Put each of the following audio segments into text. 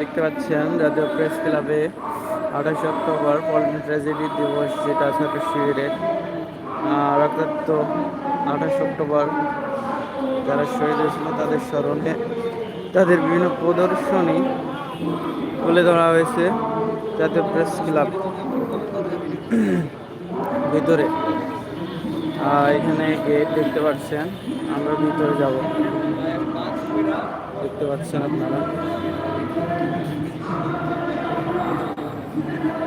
দেখতে পাচ্ছেন জাতীয় প্রেস ক্লাবে আঠাশে অক্টোবর পল্টন ট্র্যাজেডি দিবস, যেটা ছাত্র শিবিরের রক্তাক্ত আঠাশে অক্টোবর যারা শহীদ হয়েছিল তাদের স্মরণে তাদের বিভিন্ন প্রদর্শনী তুলে ধরা হয়েছে জাতীয় প্রেস ক্লাব ভিতরে। এখানে গেট দেখতে পাচ্ছেন, আমরা ভিতরে যাব। দেখতে পাচ্ছেন আপনারা। Thank you.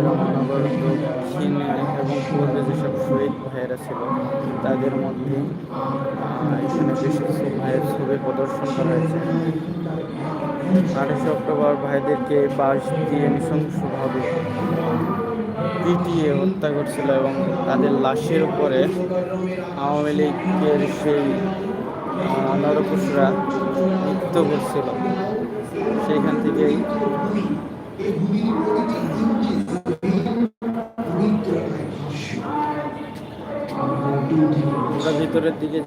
মহানগর দক্ষিণ এবং পূর্বে যেসব শহীদ ভাইয়েরা ছিল তাদের মধ্যে এখানে বেশ কিছু ভাইয়ের ছবি প্রদর্শন করা হয়েছে আঠাশে অক্টোবর ভাইদেরকে বাস দিয়ে নৃশংসভাবে পিটিয়ে হত্যা করছিল এবং তাদের লাশের উপরে আওয়ামী লীগের সেই নরপুষরা নৃত্য করছিল। সেইখান থেকেই আমরা ভিতরের দিকে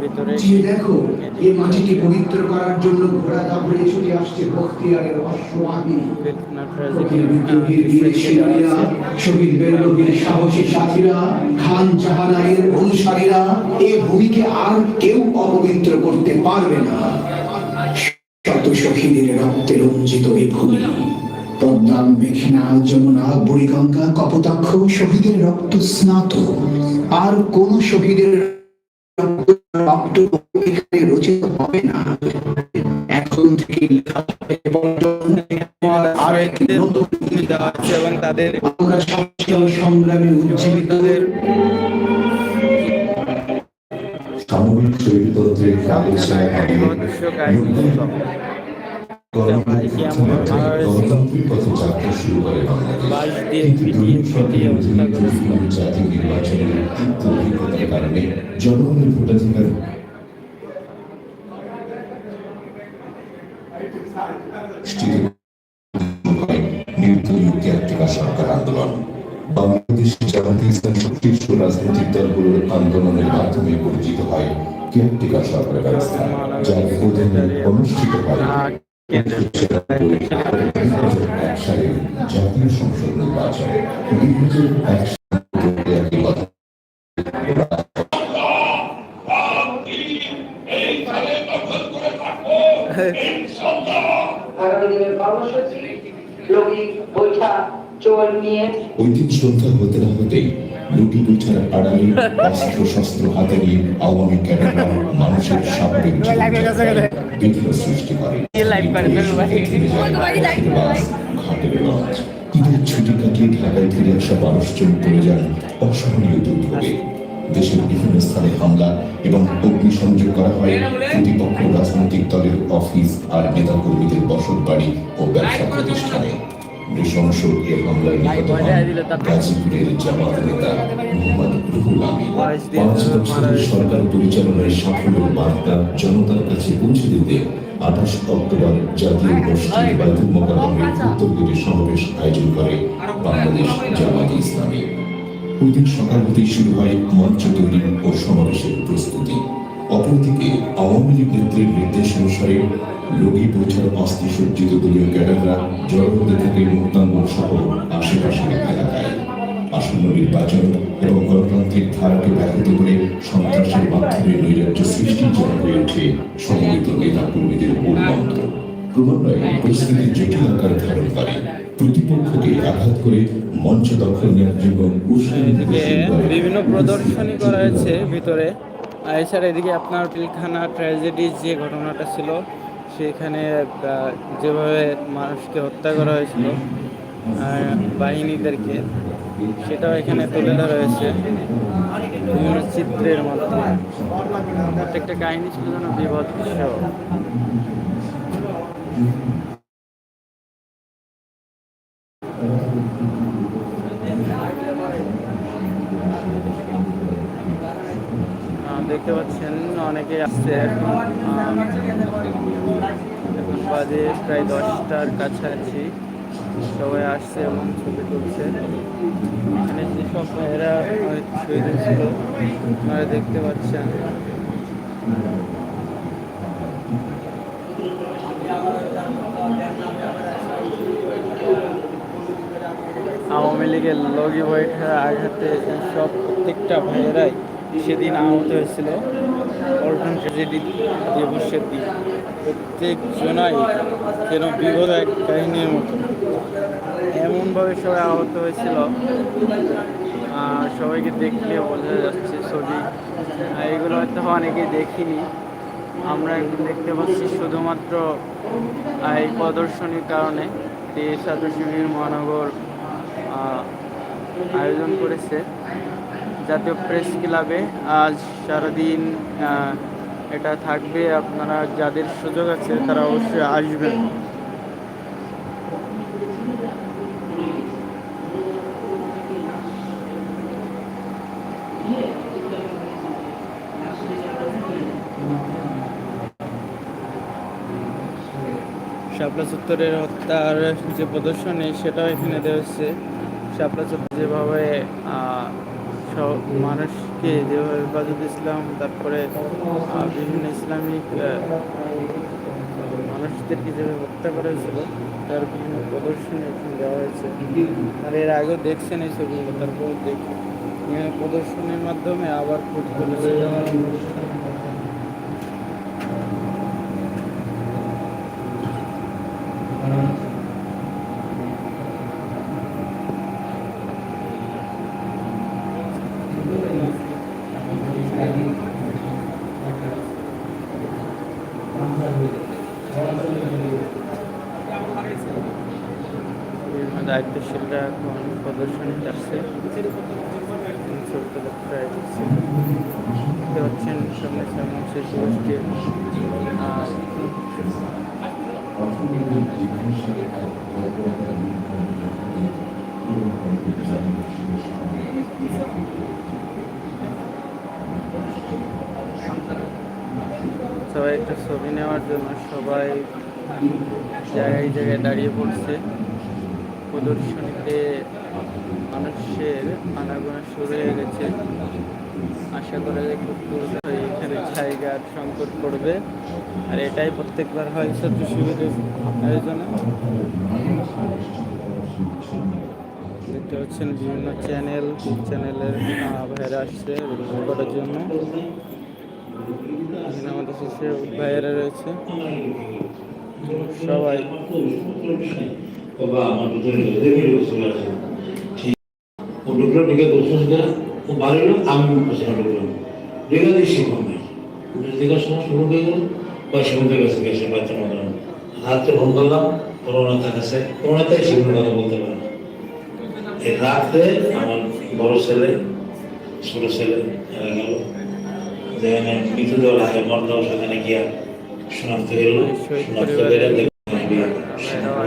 ভিতরে যে দেখো এই মাটিকে পবিত্র করার জন্য ঘোড়া দাপড়ে ছুটে আসছে বখতিয়ারের অশ্ববাহিনী বিদ্রোহীর শহীদ বেরলবীর সাহসী সাথীরা খান জাহানারের অনুসারীরা এ ভূমিকে আর কেউ অপবিত্র করতে পারবে না। শত শহীদের রক্তে রঞ্জিত এই ভূমি। পদ্মা মেঘনা যমুনা বুড়িগঙ্গা কপোতাক্ষ শহীদের রক্ত স্নাত। আর কোন শহীদের রক্ত এখানে রচিত হবে না। এখন থেকে লেখা হবে আর একটি নতুন এবং তাদের আমরা সবচেয়ে সংগ্রামে উজ্জীবিত সামরিক শহীদতন্ত্রের আলোচনায় বাস দিয়ে পিটিয়ে হত্যা করেছিল সরকার আন্দোলন। বাংলাদেশ জামাতে ইসলাম শীর্ষ রাজনৈতিক দলগুলোর আন্দোলনের মাধ্যমে পরিচিত হয় কেয়ারটেকার সরকার ব্যবস্থা যার অধীনে অনুষ্ঠিত হয়। কেন্দ্রের জাতীয় সংসদ নির্বাচন আগামী দিনের কর্মসূচি লগি বৈঠা চোর নিয়ে। ওই দিন সন্ধ্যা হতে না হতেই লুটি বুঝার আড়ালে অস্ত্র শস্ত্র হাতে নিয়ে আওয়ামী ক্যাডাররা মানুষের স্বাভাবিক বিঘ্ন সৃষ্টি করে। ঘাটের লঞ্চ ঈদের ছুটি কাটিয়ে ঢাকায় ফিরে আসা মানুষ জন পড়ে যান অসহনীয় দুর্ভোগে। দেশের বিভিন্ন স্থানে হামলা এবং অগ্নিসংযোগ করা হয় প্রতিপক্ষ রাজনৈতিক দলের অফিস আর নেতাকর্মীদের বসত বাড়ি ও ব্যবসা প্রতিষ্ঠানে। নৃশংস হামলায় নিহত হন গাজীপুরের জামাত নেতা মোহাম্মদ রুহুল আমিন। পাঁচ বছরের সরকার পরিচালনায় সাফল্যের বার্তা জনতার কাছে পৌঁছে দিতে আঠাশ অক্টোবর জাতীয় গোষ্ঠী বাইতুল মোকাররমের উত্তর গেটে সমাবেশ আয়োজন করে বাংলাদেশ জামাত ইসলামী। ওই দিন সকাল হতেই শুরু হয় মঞ্চ তৈরি ও সমাবেশের প্রস্তুতি। অপরদিকে আওয়ামী লীগ নেত্রীর নির্দেশ অনুসারে লগি পৌঁছার অস্ত্র সজ্জিত দলীয় ক্যাডাররা জড়ো হতে থাকে মুক্তাঙ্গ সহ আশেপাশের এলাকায় আসন্ন নির্বাচন এবং গণতান্ত্রিক ধারাকে ব্যাহত করে সন্ত্রাসের মাধ্যমে নৈরাজ্য সৃষ্টির জন্য হয়ে ওঠে সমবেত নেতা কর্মীদের মূল মন্ত্র। ক্রমান্বয়ে পরিস্থিতি জটিল আকার ধারণ করে। প্রতিপক্ষকে আঘাত করে মঞ্চ দখল নেওয়ার জন্য উস্কানি। বিভিন্ন প্রদর্শনী করা হয়েছে ভিতরে। এছাড়া এদিকে আপনার পিলখানা ট্র্যাজেডি যে ঘটনাটা ছিল, সেখানে যেভাবে মানুষকে হত্যা করা হয়েছিল বাহিনীদেরকে, সেটাও এখানে তুলে ধরা হয়েছে বিভিন্ন চিত্রের মাধ্যমে। প্রত্যেকটা কাহিনী ছিল যেন বিভৎস। দেখতে পাচ্ছেন অনেকে আসছে। এখন এখন বাজে প্রায় দশটার কাছাকাছি। সবাই আসছে এবং ছবি তুলছে। এখানে যেসব ভাইয়েরা অনেক শহীদ ছিল আপনারা দেখতে পাচ্ছেন। আওয়ামী লীগের লগি বৈঠার আঘাতে সব প্রত্যেকটা ভাইয়েরাই। সেদিন আহত হয়েছিল। পল্টন ট্রেজেডি দিবসের দিন। প্রত্যেক জনাই যেন বিগত এক কাহিনীর মতো। এমনভাবে সবাই আহত হয়েছিল। সবাইকে দেখলে বোঝা যাচ্ছে ছবি। এগুলো হয়তো অনেকেই দেখিনি। আমরা এখন দেখতে পাচ্ছি শুধুমাত্র এই প্রদর্শনীর কারণে যে ছাত্র শিবির মহানগর আয়োজন করেছে। জাতীয় প্রেস ক্লাবে আজ সারাদিন এটা থাকবে। আপনারা যাদের সুযোগ আছে, তারা অবশ্যই আসবেন। শাপলা চত্বরের হত্যার যে প্রদর্শনী, সেটাও এখানে দেওয়া হচ্ছে শাপলা চত্বর যেভাবে সব মানুষকে যেভাবে হেফাজত ইসলাম, তারপরে বিভিন্ন ইসলামিক মানুষদেরকে যেভাবে হত্যা করা হয়েছিল, তার বিভিন্ন প্রদর্শনী এখানে দেওয়া হয়েছে। আর এর আগেও দেখছেন এই ছবিগুলো তারপর দেখি। প্রদর্শনীর মাধ্যমে আবার খুব বিভিন্ন দায়িত্বশীলরা এখন প্রদর্শনী ছবিটা দেখতে পাচ্ছেন সামনে সামনে শেষ দিবসটি সবাই একটা ছবি নেওয়ার জন্য সবাই জায়গায় জায়গায় দাঁড়িয়ে পড়ছে। প্রদর্শনীতে মানুষের আনাগোনা শুরু হয়ে গেছে। আশা করা যায় খুব দ্রুত এখানে জায়গার সংকট পড়বে। আর এটাই প্রত্যেকবার হয় ছাত্র শিবিরের আয়োজনে। দেখতে পাচ্ছেন বিভিন্ন চ্যানেল, চ্যানেলের ভাইয়েরা আসছে করার জন্য। আমাদের শেষে ভাইয়েরা রয়েছে। সবাই বাবা আমার ভিতরে দেখে চলে আসে ঠিক। ও ও আমি পেছনে নাই দেখাশোনা শুরু হয়ে গেল। মধ্যে গেছে বাচ্চা রাত্রে ফোন করলাম কথা বলতে পারে এই রাত্রে আমার বড় ছেলে, ছোট ছেলে এরা গেল। যেখানে মৃত্যু দেওয়া লাগে মর্দাও সেখানে গিয়া শনাক্ত গেল শনাক্ত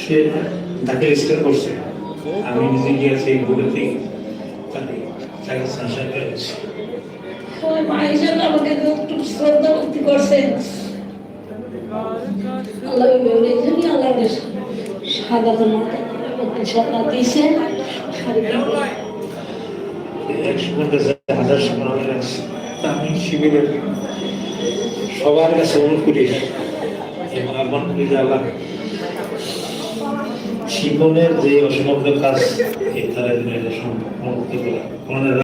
সে তাকে রেজিস্টার করছে। আমি নিজে তাকে তাকে সাংসার করেছি আমাকে একটু শ্রদ্ধা ভক্তি আল্লাহ জন্য আল্লাহ হাজার সময় আমি আমি শিবিরের সবার কাছে অনুরোধ করি। করি যে জীবনের যে কাজ এই তারা করতে পারে।